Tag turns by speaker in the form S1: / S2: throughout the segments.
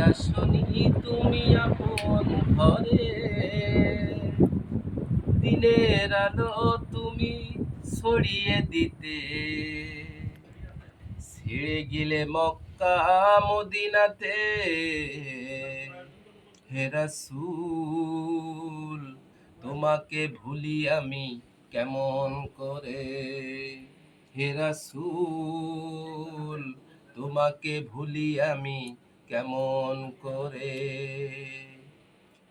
S1: আসনি তুমি আপন ঘরে। দিনের আলো তুমি ছড়িয়ে দিতে। ছেড়ে গেলে মক্কা, মদিনাতে। হে রাসূল, তোমাকে ভুলি আমি কেমন করে? হে রাসূল, তোমাকে ভুলি আমি কেমন করে?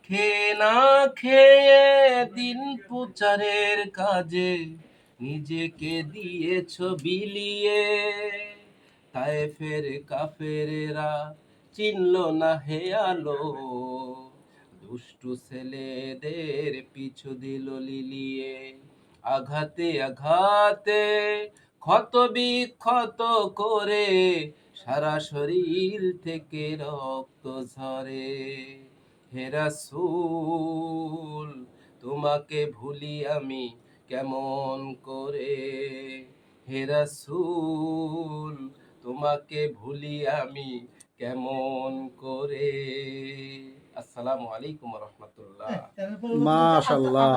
S1: খেয়ে না খেয়ে দিন প্রচারের কাজে নিজেকে দিয়েছ বিলিয়ে। তাই ফের কাফেরেরা চিনল না হে আলো। দুষ্টু ছেলেদের পিছু দিল লিলিয়ে। আঘাতে আঘাতে ক্ষত বিক্ষত করে সারা শরীর থেকে রক্ত ঝরে। হে রাসূল তোমাকে ভুলি আমি কেমন করে? হে রাসূল তোমাকে ভুলি আমি কেমন করে? আসসালামু আলাইকুম রহমতুল্লাহ।
S2: মাশাআল্লাহ।